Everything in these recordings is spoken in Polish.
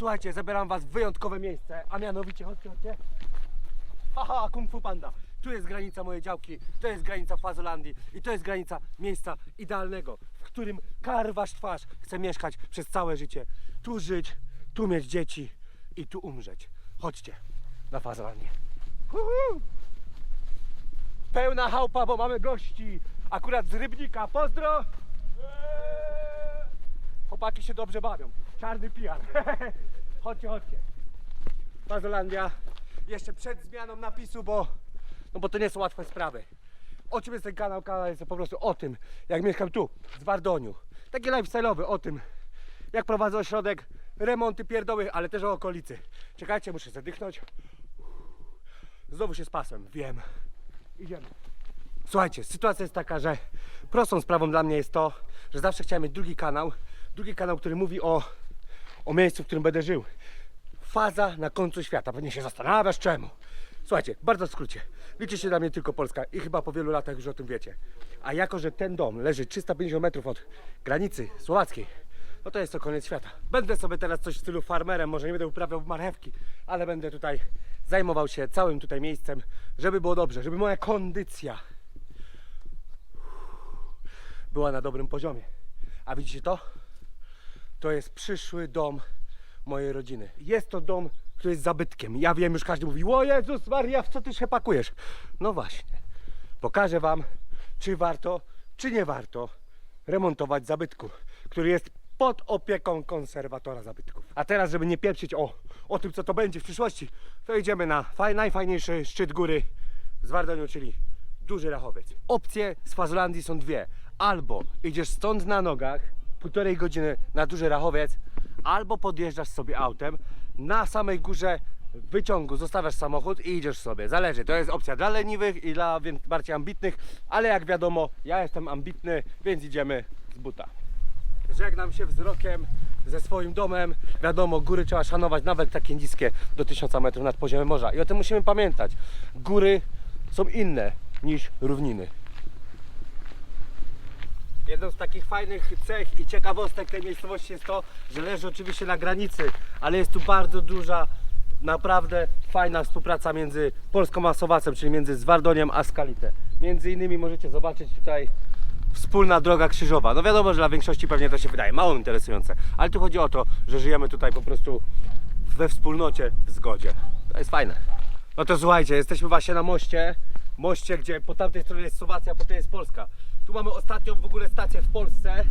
Słuchajcie, zabieram was w wyjątkowe miejsce, a mianowicie, chodźcie, chodźcie. Haha, Kung Fu Panda. Tu jest granica mojej działki, to jest granica Fazolandii i to jest granica miejsca idealnego, w którym karwasz twarz chce mieszkać przez całe życie. Tu żyć, tu mieć dzieci i tu umrzeć. Chodźcie na Fazolandię. Pełna chałupa, bo mamy gości. Akurat z Rybnika. Pozdro! Chłopaki się dobrze bawią. Czarny pijar. chodźcie, chodźcie. Fazolandia. Jeszcze przed zmianą napisu, bo, no bo to nie są łatwe sprawy. O czym jest ten kanał? Kanał jest po prostu o tym, jak mieszkam tu, w Wardoniu. Taki lifestyle'owy, o tym, jak prowadzę ośrodek, remonty pierdoły, ale też o okolicy. Czekajcie, muszę zadychnąć. Znowu się spasłem, wiem. Idziemy. Słuchajcie, sytuacja jest taka, że prostą sprawą dla mnie jest to, że zawsze chciałem mieć drugi kanał. Drugi kanał, który mówi o, o miejscu, w którym będę żył. Faza na końcu świata. Pewnie się zastanawiasz czemu. Słuchajcie, bardzo w skrócie. Liczy się dla mnie tylko Polska i chyba po wielu latach już o tym wiecie. A jako, że ten dom leży 350 metrów od granicy słowackiej, no to jest to koniec świata. Będę sobie teraz coś w stylu farmerem, może nie będę uprawiał marchewki, ale będę tutaj zajmował się całym tutaj miejscem, żeby było dobrze, żeby moja kondycja była na dobrym poziomie. A widzicie to? To jest przyszły dom mojej rodziny. Jest to dom, który jest zabytkiem. Ja wiem, już każdy mówi, o Jezus Maria, w co ty się pakujesz? No właśnie. Pokażę wam, czy warto, czy nie warto remontować zabytku, który jest pod opieką konserwatora zabytków. A teraz, żeby nie pieprzyć o, o tym, co to będzie w przyszłości, to idziemy na faj, najfajniejszy szczyt góry z Wardoniu, czyli Duży Rachowiec. Opcje z Fazolandii są dwie. Albo idziesz stąd na nogach, półtorej godziny na Duży Rachowiec, albo podjeżdżasz sobie autem, na samej górze wyciągu zostawiasz samochód i idziesz sobie. Zależy, to jest opcja dla leniwych i dla bardziej ambitnych, ale jak wiadomo, ja jestem ambitny, więc idziemy z buta. Żegnam się wzrokiem ze swoim domem. Wiadomo, góry trzeba szanować, nawet takie niskie do 1000 metrów nad poziomem morza. I o tym musimy pamiętać. Góry są inne niż równiny. Jedną z takich fajnych cech i ciekawostek tej miejscowości jest to, że leży oczywiście na granicy, ale jest tu bardzo duża, naprawdę fajna współpraca między Polską a Słowacją, czyli między Zwardoniem a Skalitę. Między innymi możecie zobaczyć tutaj wspólna droga krzyżowa. No wiadomo, że dla większości pewnie to się wydaje mało interesujące, ale tu chodzi o to, że żyjemy tutaj po prostu we wspólnocie, w zgodzie. To jest fajne. No to słuchajcie, jesteśmy właśnie na moście. Moście, gdzie po tamtej stronie jest Słowacja, po tej jest Polska. Tu mamy ostatnią w ogóle stację w Polsce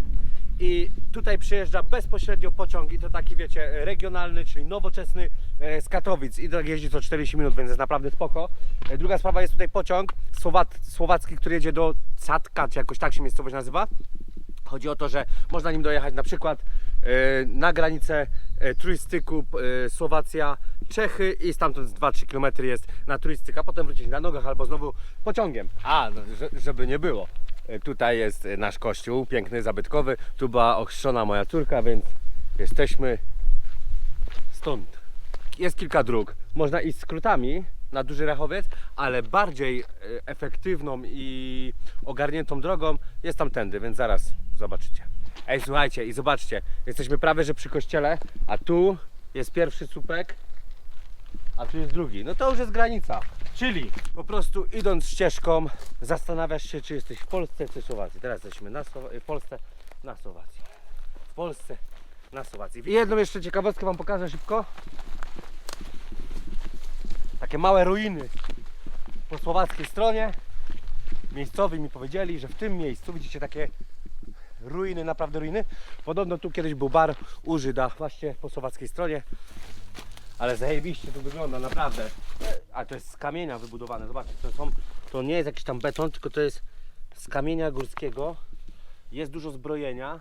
i tutaj przyjeżdża bezpośrednio pociąg i to taki wiecie, regionalny, czyli nowoczesny e, z Katowic i tak jeździ co 40 minut, więc jest naprawdę spoko. E, Druga sprawa jest tutaj pociąg słowac, słowacki, który jedzie do Catka, czy jakoś tak się miejscowość nazywa. Chodzi o to, że można nim dojechać na przykład e, na granicę turystyku e, Słowacja, Czechy i stamtąd z 2-3 km jest na turystyk, a potem wrócić na nogach albo znowu pociągiem. A, no, że, żeby nie było. E, Tutaj jest e, nasz kościół, piękny, zabytkowy. Tu była ochrzczona moja córka, więc jesteśmy stąd. Jest kilka dróg. Można iść skrótami na Duży Rachowiec, ale bardziej e, efektywną i ogarniętą drogą jest tamtędy, więc zaraz zobaczycie. Ej, słuchajcie i zobaczcie, jesteśmy prawie że przy kościele, a tu jest pierwszy słupek, a tu jest drugi. No to już jest granica. Czyli po prostu idąc ścieżką zastanawiasz się, czy jesteś w Polsce, czy Słowacji. Teraz jesteśmy na Słowa- w Polsce, na Słowacji. W Polsce, na Słowacji. I jedną jeszcze ciekawostkę Wam pokażę szybko. Takie małe ruiny po słowackiej stronie. Miejscowi mi powiedzieli, że w tym miejscu widzicie takie ruiny, naprawdę ruiny. Podobno tu kiedyś był bar u Żyda, właśnie po słowackiej stronie. Ale zajebiście to wygląda, naprawdę. A to jest z kamienia wybudowane, zobaczcie, to, są, to nie jest jakiś tam beton, tylko to jest z kamienia górskiego. Jest dużo zbrojenia,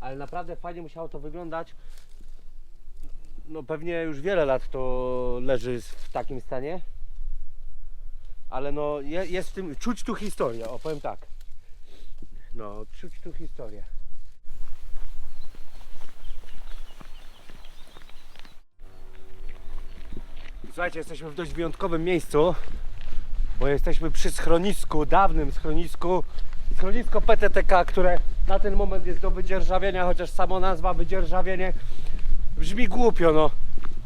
ale naprawdę fajnie musiało to wyglądać. No pewnie już wiele lat to leży w takim stanie. Ale no je, jest w tym, czuć tu historię, opowiem tak. No, czuć tu historię. Słuchajcie, jesteśmy w dość wyjątkowym miejscu, bo jesteśmy przy schronisku, dawnym schronisku. Schronisko PTTK, które na ten moment jest do wydzierżawienia, chociaż samo nazwa wydzierżawienie Brzmi głupio, no.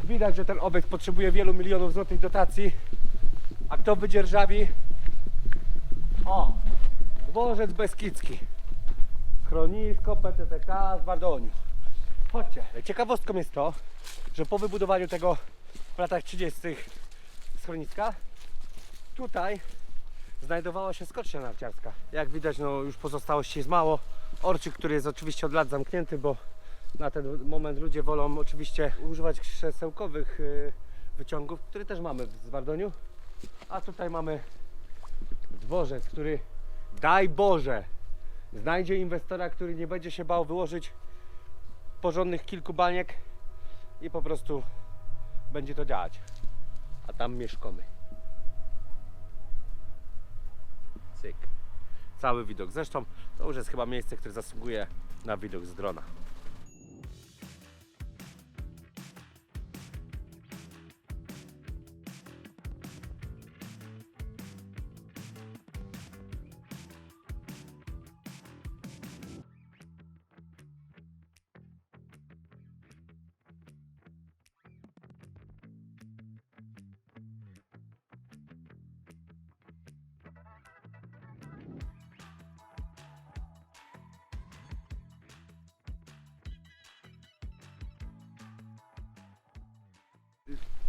Widać, że ten obiekt potrzebuje wielu milionów złotych dotacji. A kto wydzierżawi? O! Dworzec Beskidzki. Schronisko PTTK z Wadoniu. Chodźcie. Ciekawostką jest to, że po wybudowaniu tego w latach 30. schroniska, tutaj znajdowała się skocznia narciarska. Jak widać, no już pozostałości jest mało. Orczyk, który jest oczywiście od lat zamknięty, bo na ten moment ludzie wolą oczywiście używać krzesełkowych y, wyciągów, które też mamy w Zwardoniu. A tutaj mamy dworzec, który daj Boże znajdzie inwestora, który nie będzie się bał wyłożyć porządnych kilku baniek i po prostu będzie to działać. A tam mieszkamy. Cyk. Cały widok. Zresztą to już jest chyba miejsce, które zasługuje na widok z drona.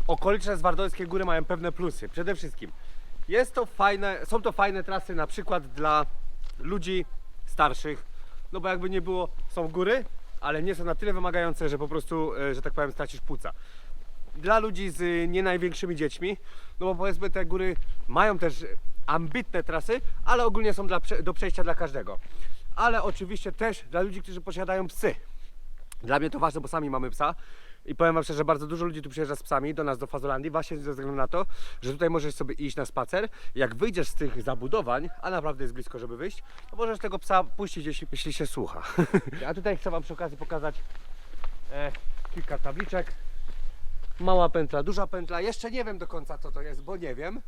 Okoliczne Zwardońskie Góry mają pewne plusy. Przede wszystkim jest to fajne, są to fajne trasy na przykład dla ludzi starszych, no bo jakby nie było, są góry, ale nie są na tyle wymagające, że po prostu, e, że tak powiem, stracisz płuca. Dla ludzi z e, nie największymi dziećmi, no bo powiedzmy te góry mają też ambitne trasy, ale ogólnie są dla, do przejścia dla każdego. Ale oczywiście też dla ludzi, którzy posiadają psy. Dla mnie to ważne, bo sami mamy psa i powiem Wam szczerze, bardzo dużo ludzi tu przyjeżdża z psami do nas do Fazolandii właśnie ze względu na to, że tutaj możesz sobie iść na spacer. Jak wyjdziesz z tych zabudowań, a naprawdę jest blisko, żeby wyjść, to możesz tego psa puścić, jeśli, jeśli się słucha. a tutaj chcę Wam przy okazji pokazać e, kilka tabliczek. Mała pętla, duża pętla. Jeszcze nie wiem do końca co to jest, bo nie wiem.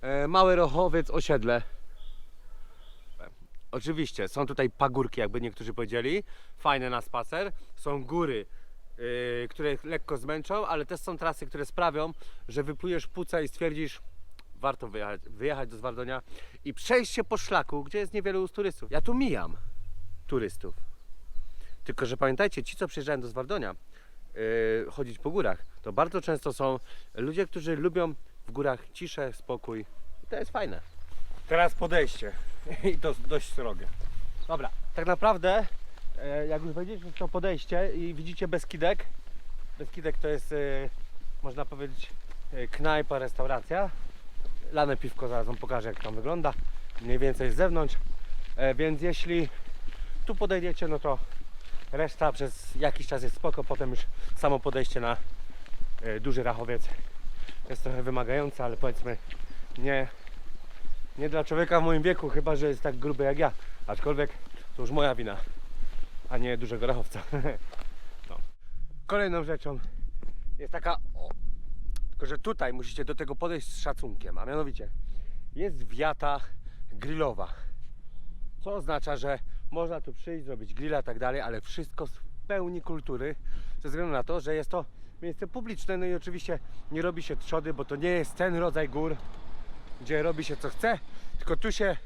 E, mały rochowiec, osiedle. Oczywiście, są tutaj pagórki, jakby niektórzy powiedzieli, fajne na spacer. Są góry, yy, które lekko zmęczą, ale też są trasy, które sprawią, że wyplujesz płuca i stwierdzisz, warto wyjechać, wyjechać do Zwardonia i przejść się po szlaku, gdzie jest niewielu turystów. Ja tu mijam turystów. Tylko, że pamiętajcie, ci, co przyjeżdżają do Zwardonia, yy, chodzić po górach, to bardzo często są ludzie, którzy lubią w górach ciszę, spokój. I to jest fajne. Teraz podejście. I to dość srogie. Dobra, tak naprawdę jak już wejdziecie w to podejście i widzicie Beskidek. Beskidek to jest, e, można powiedzieć, e, knajpa, restauracja. Lane piwko zaraz wam pokażę jak tam wygląda. Mniej więcej z zewnątrz. E, Więc jeśli tu podejdziecie, no to reszta przez jakiś czas jest spoko. Potem już samo podejście na e, duży rachowiec jest trochę wymagające, ale powiedzmy nie nie dla człowieka w moim wieku, chyba że jest tak gruby jak ja. Aczkolwiek to już moja wina, a nie dużego rachowca. no. Kolejną rzeczą jest taka, o, tylko że tutaj musicie do tego podejść z szacunkiem, a mianowicie jest wiata grillowa. Co oznacza, że można tu przyjść, zrobić grilla i tak dalej, ale wszystko w pełni kultury, ze względu na to, że jest to miejsce publiczne, no i oczywiście nie robi się trzody, bo to nie jest ten rodzaj gór, gdzie robi się co chce, tylko tu się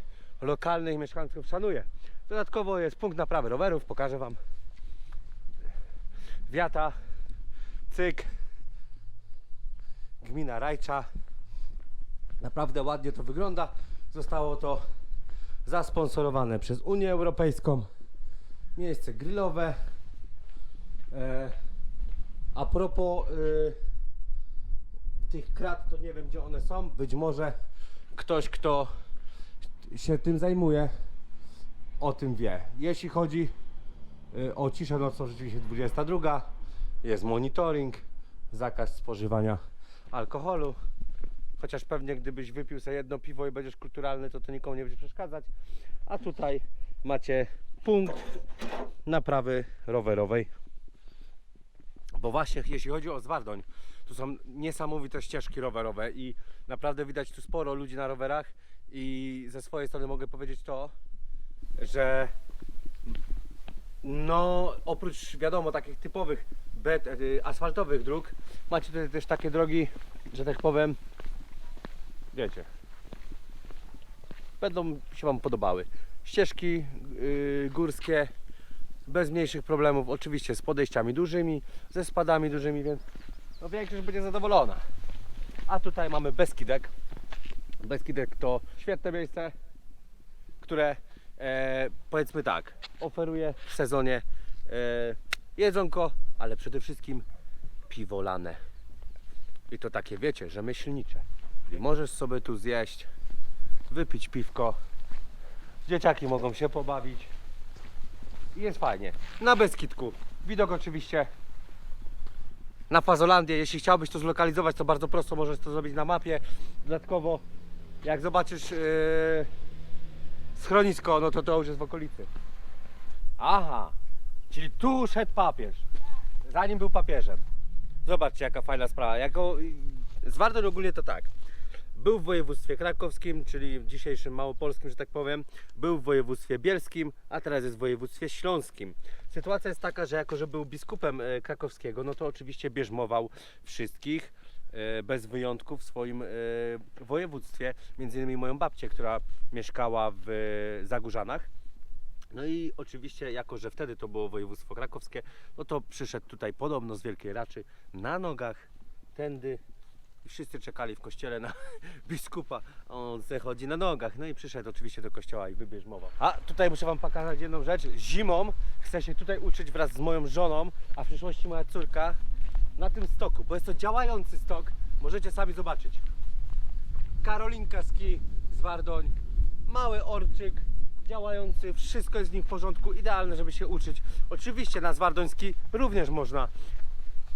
lokalnych mieszkańców szanuje. Dodatkowo jest punkt naprawy rowerów, pokażę Wam. Wiata, cyk, gmina Rajcza. Naprawdę ładnie to wygląda. Zostało to zasponsorowane przez Unię Europejską. Miejsce grillowe. E, a propos y, tych krat, to nie wiem gdzie one są. Być może ktoś, kto się tym zajmuje, o tym wie. Jeśli chodzi y, o ciszę nocną, rzeczywiście 22. Jest monitoring, zakaz spożywania alkoholu. Chociaż pewnie gdybyś wypił sobie jedno piwo i będziesz kulturalny, to to nikomu nie będzie przeszkadzać. A tutaj macie punkt naprawy rowerowej. Bo właśnie jeśli chodzi o Zwardoń, tu są niesamowite ścieżki rowerowe i naprawdę widać tu sporo ludzi na rowerach i ze swojej strony mogę powiedzieć to, że no oprócz wiadomo takich typowych bet, y, asfaltowych dróg. Macie tutaj też takie drogi, że tak powiem, wiecie, będą się Wam podobały. Ścieżki y, górskie bez mniejszych problemów, oczywiście z podejściami dużymi, ze spadami dużymi, więc no większość będzie zadowolona. A tutaj mamy Beskidek. Beskidek to świetne miejsce, które e, powiedzmy tak, oferuje w sezonie e, jedzonko, ale przede wszystkim piwo lane. I to takie wiecie, rzemieślnicze. Czyli możesz sobie tu zjeść, wypić piwko, dzieciaki mogą się pobawić i jest fajnie. Na Beskidku. Widok oczywiście na Fazolandię. Jeśli chciałbyś to zlokalizować, to bardzo prosto możesz to zrobić na mapie. Dodatkowo, jak zobaczysz yy, schronisko, no to to już jest w okolicy. Aha, czyli tu szedł papież, zanim był papieżem. Zobaczcie, jaka fajna sprawa. Jako, Zwardoń ogólnie to tak. Był w województwie krakowskim, czyli w dzisiejszym małopolskim, że tak powiem. Był w województwie bielskim, a teraz jest w województwie śląskim. Sytuacja jest taka, że jako, że był biskupem e, krakowskiego, no to oczywiście bierzmował wszystkich bez wyjątku w swoim e, województwie. Między innymi moją babcię, która mieszkała w e, Zagórzanach. No i oczywiście, jako że wtedy to było województwo krakowskie, no to przyszedł tutaj podobno z Wielkiej Raczy na nogach, tędy i wszyscy czekali w kościele na biskupa, on se chodzi na nogach. No i przyszedł oczywiście do kościoła i wybierzmował. A tutaj muszę Wam pokazać jedną rzecz. Zimą chcę się tutaj uczyć wraz z moją żoną, a w przyszłości moja córka na tym stoku, bo jest to działający stok. Możecie sami zobaczyć. Karolinka Ski z Wardoń, mały orczyk, działający, wszystko jest w nim w porządku, idealne, żeby się uczyć. Oczywiście na Zwardoński również można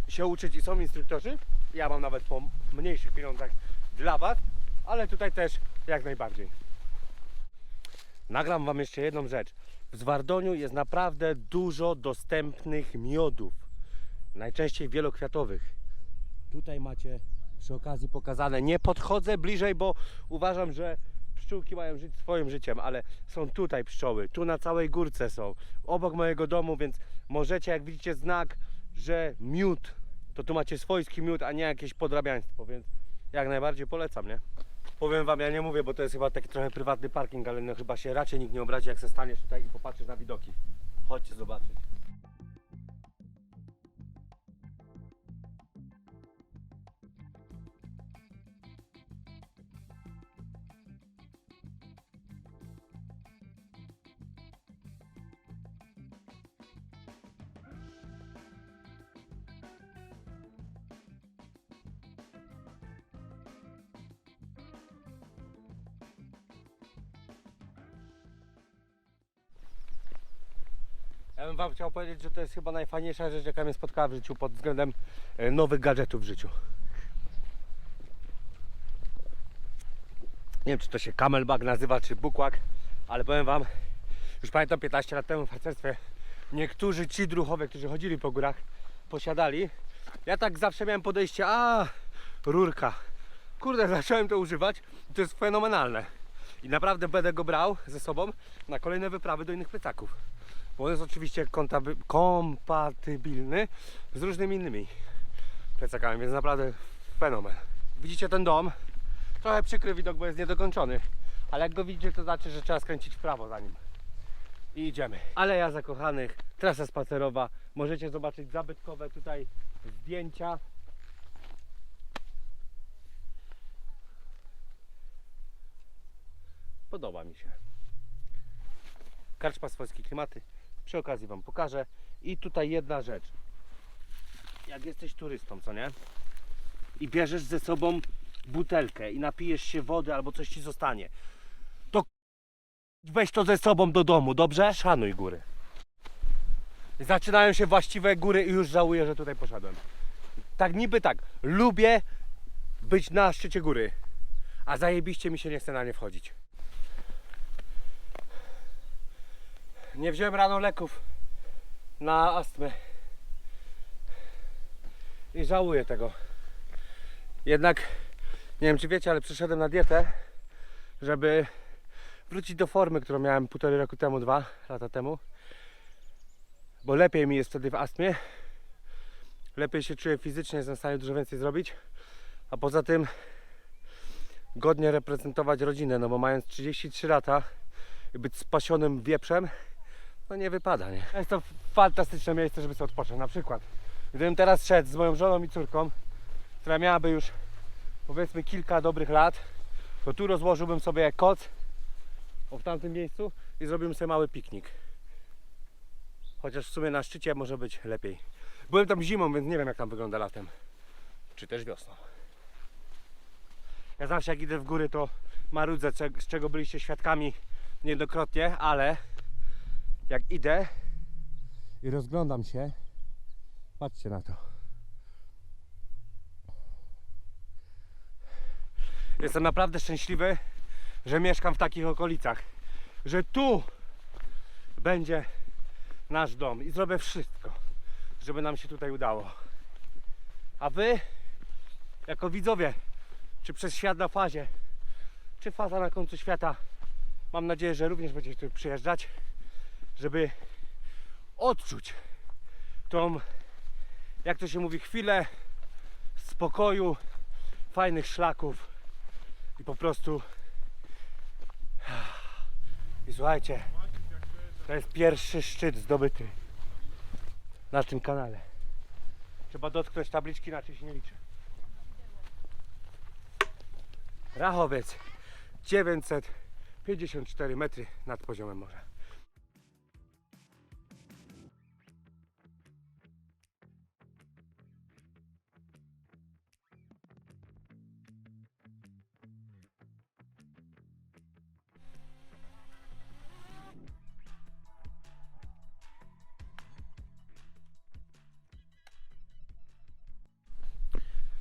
się uczyć i są instruktorzy. Ja mam nawet po mniejszych pieniądzach dla Was, ale tutaj też jak najbardziej. Nagram Wam jeszcze jedną rzecz. W Zwardoniu jest naprawdę dużo dostępnych miodów, najczęściej wielokwiatowych. Tutaj macie przy okazji pokazane. Nie podchodzę bliżej, bo uważam, że pszczółki mają żyć swoim życiem, ale są tutaj pszczoły, tu na całej górce są, obok mojego domu, więc możecie, jak widzicie znak, że miód, to tu macie swojski miód, a nie jakieś podrabiaństwo, więc jak najbardziej polecam, nie? Powiem Wam, ja nie mówię, bo to jest chyba taki trochę prywatny parking, ale no chyba się raczej nikt nie obrazi, jak se staniesz tutaj i popatrzysz na widoki. Chodźcie zobaczyć. Ja bym Wam chciał powiedzieć, że to jest chyba najfajniejsza rzecz, jaka mnie spotkała w życiu pod względem e, nowych gadżetów w życiu. Nie wiem, czy to się camelback nazywa, czy bukłak, ale powiem Wam, już pamiętam 15 lat temu w harcerstwie niektórzy ci druchowie, którzy chodzili po górach, posiadali. Ja tak zawsze miałem podejście, a rurka. Kurde, zacząłem to używać i to jest fenomenalne. I naprawdę będę go brał ze sobą na kolejne wyprawy do innych plecaków bo jest oczywiście kompatybilny z różnymi innymi plecakami, więc naprawdę fenomen. Widzicie ten dom? Trochę przykry widok, bo jest niedokończony, ale jak go widzicie, to znaczy, że trzeba skręcić w prawo za nim. I idziemy. Aleja Zakochanych, trasa spacerowa. Możecie zobaczyć zabytkowe tutaj zdjęcia. Podoba mi się. Karczma swojskie klimaty. Przy okazji Wam pokażę. I tutaj jedna rzecz. Jak jesteś turystą, co nie? I bierzesz ze sobą butelkę i napijesz się wody albo coś Ci zostanie. To weź to ze sobą do domu, dobrze? Szanuj góry. Zaczynają się właściwe góry i już żałuję, że tutaj poszedłem. Tak niby tak. Lubię być na szczycie góry. A zajebiście mi się nie chce na nie wchodzić. Nie wziąłem rano leków na astmę. I żałuję tego. Jednak, nie wiem czy wiecie, ale przeszedłem na dietę, żeby wrócić do formy, którą miałem półtorej roku temu, dwa lata temu. Bo lepiej mi jest wtedy w astmie. lepiej się czuję fizycznie, jestem w stanie dużo więcej zrobić. A poza tym godnie reprezentować rodzinę, no bo mając 33 lata i być spasionym wieprzem, no nie wypada, nie? Jest to fantastyczne miejsce, żeby sobie odpocząć. Na przykład, gdybym teraz szedł z moją żoną i córką, która miałaby już powiedzmy kilka dobrych lat, to tu rozłożyłbym sobie koc o w tamtym miejscu i zrobiłbym sobie mały piknik. Chociaż w sumie na szczycie może być lepiej. Byłem tam zimą, więc nie wiem jak tam wygląda latem. Czy też wiosną. Ja zawsze jak idę w góry to marudzę, z czego byliście świadkami niejednokrotnie, ale jak idę i rozglądam się, patrzcie na to. Jestem naprawdę szczęśliwy, że mieszkam w takich okolicach, że tu będzie nasz dom i zrobię wszystko, żeby nam się tutaj udało. A wy, jako widzowie, czy przez świat na fazie, czy faza na końcu świata, mam nadzieję, że również będziecie tu przyjeżdżać, żeby odczuć tą, jak to się mówi, chwilę spokoju, fajnych szlaków i po prostu i słuchajcie, to jest pierwszy szczyt zdobyty na tym kanale. Trzeba dotknąć tabliczki, inaczej się nie liczy. Rachowiec 954 metry nad poziomem morza.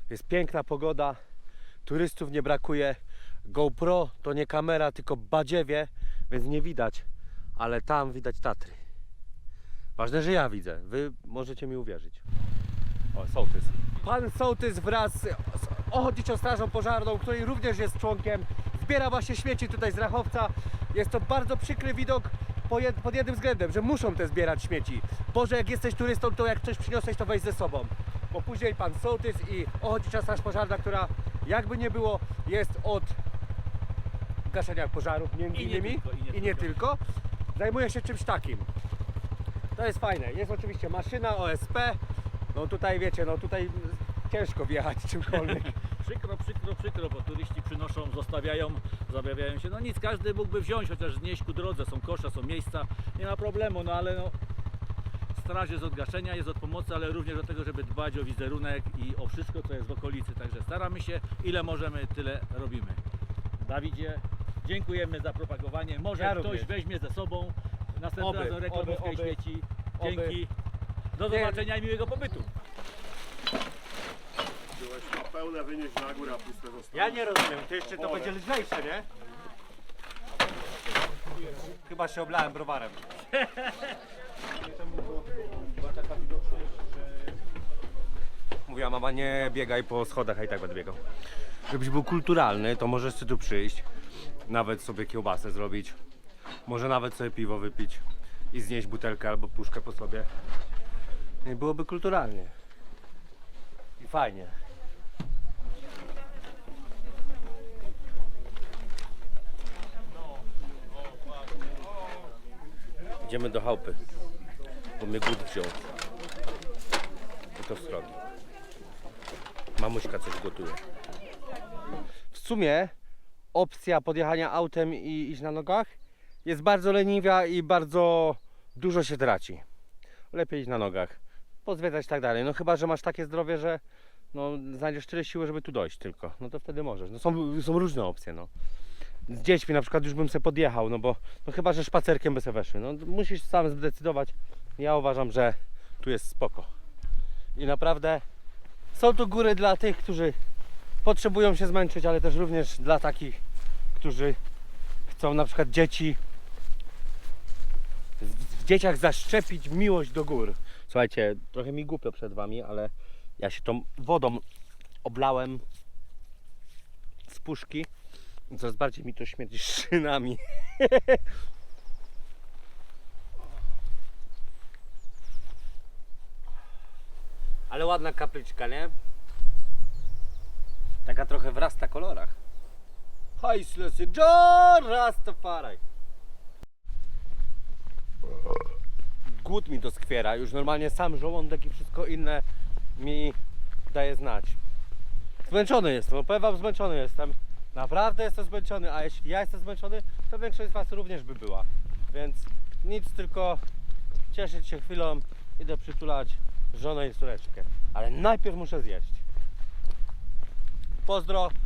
Jest piękna pogoda, turystów nie brakuje. GoPro to nie kamera, tylko badziewie, więc nie widać, ale tam widać Tatry. Ważne, że ja widzę. Wy możecie mi uwierzyć. O, sołtys. Pan sołtys wraz z Ochotniczą Strażą Pożarną, której również jest członkiem, zbiera właśnie śmieci tutaj z Rachowca. Jest to bardzo przykry widok pod jednym względem, że muszą te zbierać śmieci. Boże, jak jesteś turystą, to jak coś przyniosłeś, to weź ze sobą. Bo później pan sołtys i Ochotnicza Straż Pożarna, która jakby nie było, jest od gaszenia pożarów między I nie innymi tylko, i nie i nie tylko. tylko, zajmuje się czymś takim. To jest fajne. Jest oczywiście maszyna OSP. No tutaj wiecie, no tutaj ciężko wjechać czymkolwiek. Przykro, przykro, przykro, bo turyści przynoszą, zostawiają, zabawiają się. No nic, każdy mógłby wziąć, chociaż znieść ku drodze, są kosze, są miejsca, nie ma problemu, no ale no, straż jest od gaszenia, jest od pomocy, ale również do tego, żeby dbać o wizerunek i o wszystko, co jest w okolicy. Także staramy się, ile możemy, tyle robimy. Dawidzie, dziękujemy za propagowanie. Może Ja ktoś również. weźmie ze sobą następnym Oby, razem reklamówkę oby, i oby, śmieci. oby. Dzięki. Do Nie. zobaczenia i miłego pobytu. Byłeś to pełne wynieść na górę, a puste zostało. Ja nie rozumiem, to jeszcze to będzie lżejsze, nie? Chyba się oblałem browarem. Mówiła mama, nie biegaj po schodach, a i tak będę biegał. Żebyś był kulturalny, to możesz sobie tu przyjść, nawet sobie kiełbasę zrobić, może nawet sobie piwo wypić i znieść butelkę albo puszkę po sobie. I byłoby kulturalnie. I fajnie. Idziemy do chałupy, bo mnie głód wziął. I to srogi. Mamuśka coś gotuje. W sumie opcja podjechania autem i iść na nogach jest bardzo leniwia i bardzo dużo się traci. Lepiej iść na nogach, pozwiedzać i tak dalej. No chyba, że masz takie zdrowie, że no, znajdziesz tyle siły, żeby tu dojść tylko. No to wtedy możesz. No, są, są różne opcje. No z dziećmi na przykład już bym sobie podjechał, no bo no chyba, że szpacerkiem by sobie weszły. No musisz sam zdecydować. Ja uważam, że tu jest spoko. I naprawdę są tu góry dla tych, którzy potrzebują się zmęczyć, ale też również dla takich, którzy chcą na przykład dzieci w dzieciach zaszczepić miłość do gór. Słuchajcie, trochę mi głupio przed wami, ale ja się tą wodą oblałem z puszki. Coraz bardziej mi to śmierdzi szynami. Ale ładna kapliczka, nie? Taka trochę w rasta kolorach. Hajslesy John Rastafari. Głód mi to skwiera. Już normalnie sam żołądek i wszystko inne mi daje znać. Zmęczony jestem, no powiem wam, zmęczony jestem. Naprawdę jestem zmęczony, a jeśli ja jestem zmęczony, to większość z was również by była. Więc nic, tylko cieszyć się chwilą, idę przytulać żonę i córeczkę. Ale najpierw muszę zjeść. Pozdro,